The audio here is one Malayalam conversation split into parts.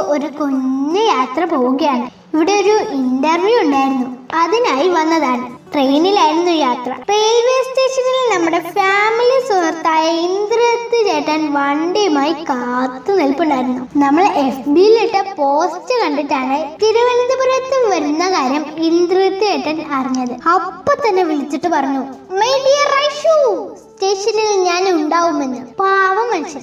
ഒരു കുഞ്ഞു യാത്ര പോവുകയാണ്. ഇവിടെ ഒരു ഇന്റർവ്യൂ ഉണ്ടായിരുന്നു. അതിനായി വന്നതാണ്. ട്രെയിനിലായിരുന്നു യാത്ര. റെയിൽവേ സ്റ്റേഷനിൽ നമ്മുടെ ഫാമിലി സുഹൃത്തായ ഇന്ദ്രത്ത് ചേട്ടൻ വണ്ടിയുമായി കാത്തു നിൽപ്പുണ്ടായിരുന്നു. നമ്മൾ എഫ് ബിയിലിട്ട പോസ്റ്റ് കണ്ടിട്ടാണ് തിരുവനന്തപുരത്ത് വരുന്ന കാര്യം ഇന്ദ്രത്ത് ചേട്ടൻ അറിഞ്ഞത്. അപ്പൊ തന്നെ വിളിച്ചിട്ട് പറഞ്ഞു "My dear റൈഷു സ്റ്റേഷനിൽ ഞാൻ ഉണ്ടാവുമെന്ന്. പാവം മനുഷ്യൻ.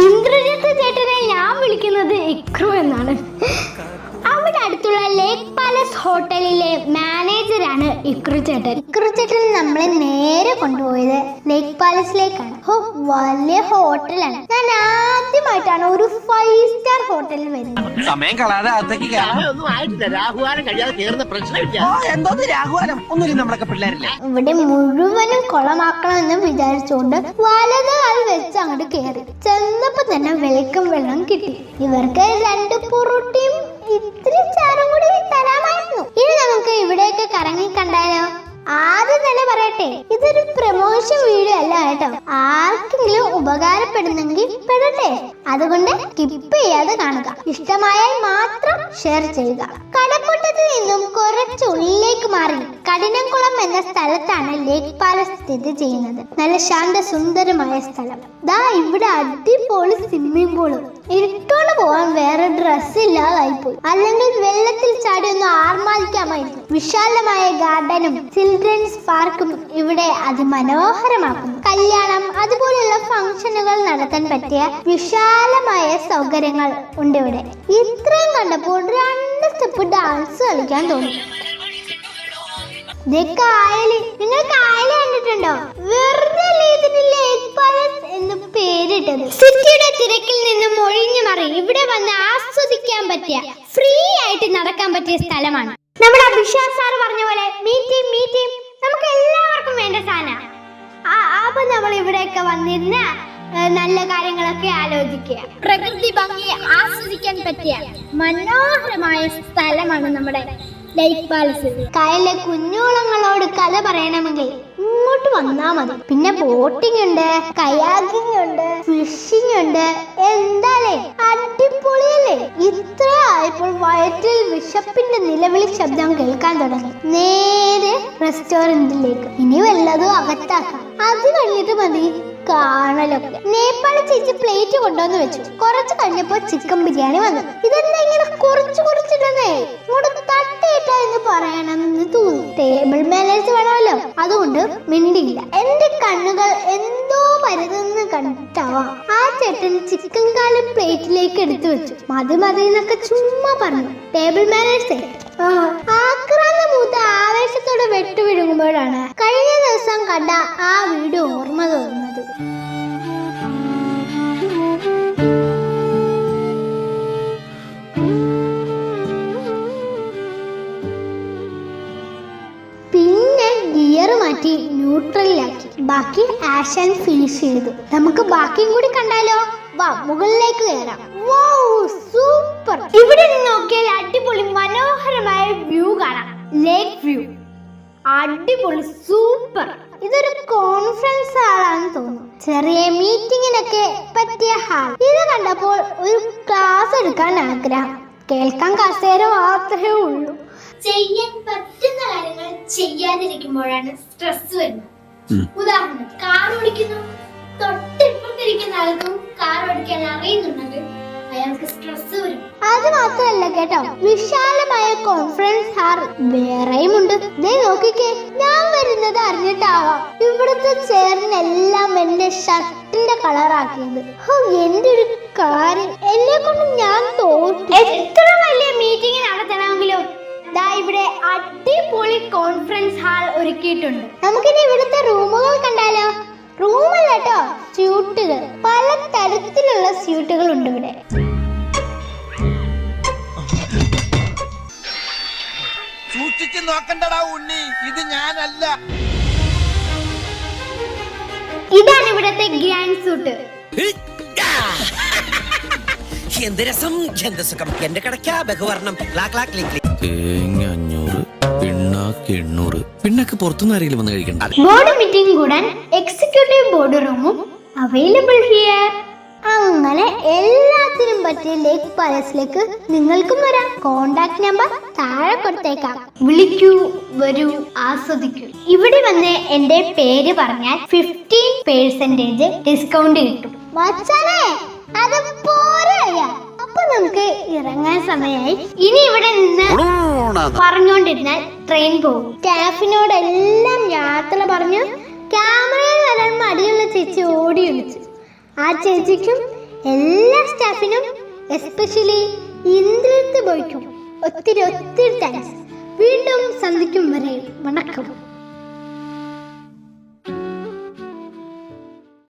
ഇന്ദ്രജിത്ത് ചേട്ടനെ ഞാൻ വിളിക്കുന്നത് ഇക്രു എന്നാണ്. പാലസ് ഹോട്ടലിലെ മാനേജറാണ് ഇക്രു ചേട്ടൻ. ഇക്രു ചേട്ടൻ നമ്മളെ നേരെ കൊണ്ടുപോയത് ലേക്ക് പാലസിലേക്കാണ് ഹോ വലിയ ഹോട്ടലാണ് ഞാൻ ആദ്യമായിട്ടാണ് ഒരു ഫൈവ് സ്റ്റാർ ഹോട്ടലിൽ വരുന്നത്. സമയം കളാതെ ഇവിടെ മുഴുവനും കുളമാക്കണമെന്ന് വിചാരിച്ചുകൊണ്ട് വലത് കാൽ വെച്ച് അങ്ങോട്ട് കയറി. ചെന്നപ്പോ തന്നെ വെളുക്കും വെള്ളം കിട്ടി. ഇവർക്ക് രണ്ട് പൊറോട്ടയും ഇത്തിരി ചാറും കൂടി പറയട്ടെ ഇതൊരു പ്രമോഷൻ വീഡിയോ അല്ല കേട്ടോ. ആർക്കെങ്കിലും ഉപകാരപ്പെടുന്നെങ്കിൽ പെടട്ടെ. അതുകൊണ്ട് സ്കിപ്പ് ചെയ്യാതെ കാണുക. ഇഷ്ടമായാൽ മാത്രം ഷെയർ ചെയ്യുക. കടപ്പുറത്ത് നിന്നും കുറച്ച് ഉള്ളിലേക്ക് മാറി. കഠിനംകുളം എന്ന സ്ഥലത്താണ് ലേക്ക് പാലസ് സ്ഥിതി ചെയ്യുന്നത്. നല്ല ശാന്ത സുന്ദരമായ സ്ഥലം. ദാ ഇവിടെ അടിപൊളി സ്വിമ്മിംഗ് പൂളും ഇട്ടോണ്ട് പോവാൻ വേറെ ഡ്രസ് ഇല്ലാതായി പോയി അല്ലെങ്കിൽ വെള്ളത്തിൽ ചാടി ഒന്ന് ആർമാദിക്കാമായിരുന്നു. വിശാലമായ ഗാർഡനും ചിൽഡ്രൻസ് പാർക്കും ഇവിടെ അതിമനോഹരമാക്കുന്നു. കല്യാണം അതുപോലെയുള്ള ഫംഗ്ഷനുകൾ നടത്താൻ പറ്റിയ വിശാലമായ സൗകര്യങ്ങൾ ഉണ്ട് ഇവിടെ. ഇത്രയും കണ്ടപ്പോൾ രണ്ട് സ്റ്റെപ്പ് ഡാൻസ് കളിക്കാൻ തോന്നി. കായൽ നിങ്ങൾ കായൽ കണ്ടിട്ടുണ്ടോ? വെറുതെ എന്ന് പേരിട്ടത്? സിറ്റിയുടെ തിരക്കിൽ നിന്നും ഒഴിഞ്ഞു മാറി ഇവിടെ വന്ന് ആസ്വദിക്കാൻ പറ്റിയ ഫ്രീ ആയിട്ട് നടക്കാൻ പറ്റിയ സ്ഥലമാണ്. നമ്മുടെ അഭിഷേക് സാർ പറഞ്ഞ പോലെ മീറ്റിംഗ് മീറ്റിംഗ് നമുക്ക് എല്ലാവർക്കും വേണ്ട സാധന. അപ്പൊ നമ്മൾ ഇവിടെയൊക്കെ വന്നിരുന്ന നല്ല കാര്യങ്ങളൊക്കെ ആലോചിക്കുക. പ്രകൃതി ഭംഗി ആസ്വദിക്കാൻ പറ്റിയ മനോഹരമായ സ്ഥലമാണ് നമ്മുടെ ലൈക്ക് പാലസ്. കായലിലെ കുഞ്ഞോളങ്ങളോട് കഥ പറയണമെങ്കിൽ ഇങ്ങോട്ട് വന്നാ മതി. പിന്നെ ബോട്ടിംഗ് ഉണ്ട് കയാക്കിംഗ് ഉണ്ട് ഫിഷിംഗ് ഉണ്ട്. എന്താലേ? അടിപൊളിയല്ലേ? ഇത്ര ആയപ്പോൾ വയറ്റിൽ വിശപ്പിന്റെ നിലവിളി ശബ്ദം കേൾക്കാൻ തുടങ്ങി. നേരെ റെസ്റ്റോറന്റിലേക്ക് ഇനി വല്ലതും അകത്താക്കാം. അത് കഴിഞ്ഞിട്ട് മതി. കാണലൊക്കെ. നേപ്പാളി ചേച്ചി പ്ലേറ്റ് കൊണ്ടുവന്ന് വെച്ചു. കുറച്ച് കഴിഞ്ഞപ്പോ ചിക്കൻ ബിരിയാണി വന്നു. ഇതെന്താ ഇങ്ങനെ കുറച്ചു കുറച്ചിട്ടേ ഇങ്ങോട്ട് എന്ന് പറയണമെന്ന് തോന്നി. ടേബിൾ മാനേഴ്സ് വേണമല്ലോ. അതുകൊണ്ട് മിണ്ടിയില്ല. എന്റെ കണ്ണുകൾ എന്തോ മരുതെന്ന് കണ്ടിട്ടാവാം ആ ചേട്ടൻ ചിക്കൻ കാലം പ്ലേറ്റിലേക്ക് എടുത്തു വെച്ചു. മതി മതി എന്നൊക്കെ ചുമ്മാ പറഞ്ഞു. ടേബിൾ മാനേഴ്സ് ആക്രാന്ത മൂത്ത ആവേശത്തോടെ വെട്ടുവിഴുങ്ങുമ്പോഴാണ്. കഴിഞ്ഞ ദിവസം കണ്ട ആ വീട് ഓർമ്മ തോന്നുന്നത് പിന്നെ ഗിയർ മാറ്റി ന്യൂട്രലിലാക്കി. ബാക്കി ആഷൻ ഫിനിഷ് ചെയ്തു. നമുക്ക് ബാക്കിയും കൂടി കണ്ടാലോ? വാ മുകളിലേക്ക് കയറാം. സൂപ്പർ. ഇവിടെ നിന്ന് നോക്കിയാൽ അടിപൊളി മനോഹരമായ വ്യൂ കാണാം. Lake view. അടിപൊളി സൂപ്പർ. ഇതൊരു കോൺഫറൻസ് ഹാളാണെന്ന് തോന്നുന്നു. ചെറിയ മീറ്റിങ്ങിനൊക്കെ പറ്റിയ ഹാൾ. ഇത് കണ്ടപ്പോൾ ഒരു ക്ലാസ് എടുക്കാൻ ആഗ്രഹം. കേൾക്കാൻ കസേര മാത്രമേ ഉള്ളൂ. ചെയ്യാൻ പറ്റുന്ന കാര്യങ്ങൾ ചെയ്യാതിരിക്കുമ്പോഴാണ് സ്ട്രെസ് വരുന്നത്. ഉദാഹരണം കാർ ഓടിക്കുന്നു. തൊട്ടിപ്പുറത്തിരിക്കുന്ന ആൾക്കും കാർ ഓടിക്കാൻ അറിയുന്നുണ്ടെങ്കിൽ അയാൾക്ക് സ്ട്രെസ് വരും. അത് കേട്ടോ. വിശാലമായ കോൺഫറൻസ് ഹാൾ വേറെയും ഉണ്ട്. ദേ നോക്കിക്കേ ഞാൻ വരുന്നത് അറിഞ്ഞിട്ടാവാം. ഇവിടുത്തെ ചെയറിനെല്ലാം എന്റെ ഷർട്ടിന്റെ കളറാക്കിയത് ഓ എന്റെ ഒരു കാര്യം. എന്നെ കൊണ്ട് ഞാൻ തോറ്റു. എത്ര വലിയ മീറ്റിംഗ് നടത്തണമെങ്കിലും ദാ ഇവിടെ അടിപൊളി കോൺഫറൻസ് ഹാൾ ഒരുക്കിയിട്ടുണ്ട്. നമുക്കിനി ഇവിടുത്തെ റൂമുകൾ കണ്ടാലോ? റൂമല്ല കേട്ടോ സ്യൂട്ടുകൾ പല തരത്തിലുള്ള സ്യൂട്ടുകൾ ഉണ്ട് ഇവിടെ. സൂക്ഷിച്ച് നോക്കണ്ടടാ ഉണ്ണി. ഇത് ഞാനല്ല. ഇതാണ് ഇവിടത്തെ ഗ്രാൻഡ് സൂട്ട്. എന്ത് രസം എന്ത് സുഖം. എന്റെ കടയ്ക്ക ബഹുവർണം ക്ലാ ക്ലാ ക്ലിക് ക്ലിക് തേങ്ങ അഞ്ഞൂറ് പിണ്ണാക്ക് എണ്ണൂറ്. പിണ്ണാക്ക് പുറത്തുനിന്ന് ആരെങ്കിലും വന്ന് കഴിക്കണ്ട? ബോർഡ് മീറ്റിംഗ് കൂടാൻ എക്സിക്യൂട്ടീവ് ബോർഡ് റൂമും അവൈലബിൾ ഹിയർ അങ്ങനെ എല്ലാത്തിനും പറ്റിയ ലേക്ക് പാലസിലേക്ക് നിങ്ങൾക്കും വരാം. കോണ്ടാക്ട് നമ്പർ താഴെ കൊടുത്തേക്കാം. വിളിക്കൂ വരൂ ആസ്വദിക്കൂ. ഇവിടെ വന്ന് എന്റെ പേര് പറഞ്ഞാൽ ഫിഫ്റ്റീൻ പേഴ്സെന്റേജ് ഡിസ്കൗണ്ട് കിട്ടും. വച്ചാലേ അത് അപ്പൊ നമുക്ക് ഇറങ്ങാൻ സമയമായി ഇനി ഇവിടെ നിന്ന് പറഞ്ഞുകൊണ്ടിരുന്നാൽ ട്രെയിൻ പോകും. സ്റ്റാഫിനോടെല്ലാം യാത്ര പറഞ്ഞു ക്യാമറയിൽ വരാൻ മടിയുള്ള ചേച്ചി ഓടി വിളിച്ചു. ആ ചേച്ചിക്കും എല്ലാ സ്റ്റാഫിനും എസ്പെഷ്യലി ഇന്ദ്രത്ത് ബോയ്ക്കും ഒത്തിരി ഒത്തിരി താങ്ക്സ് വീണ്ടും സന്ധിക്കും വരെ വണക്കം.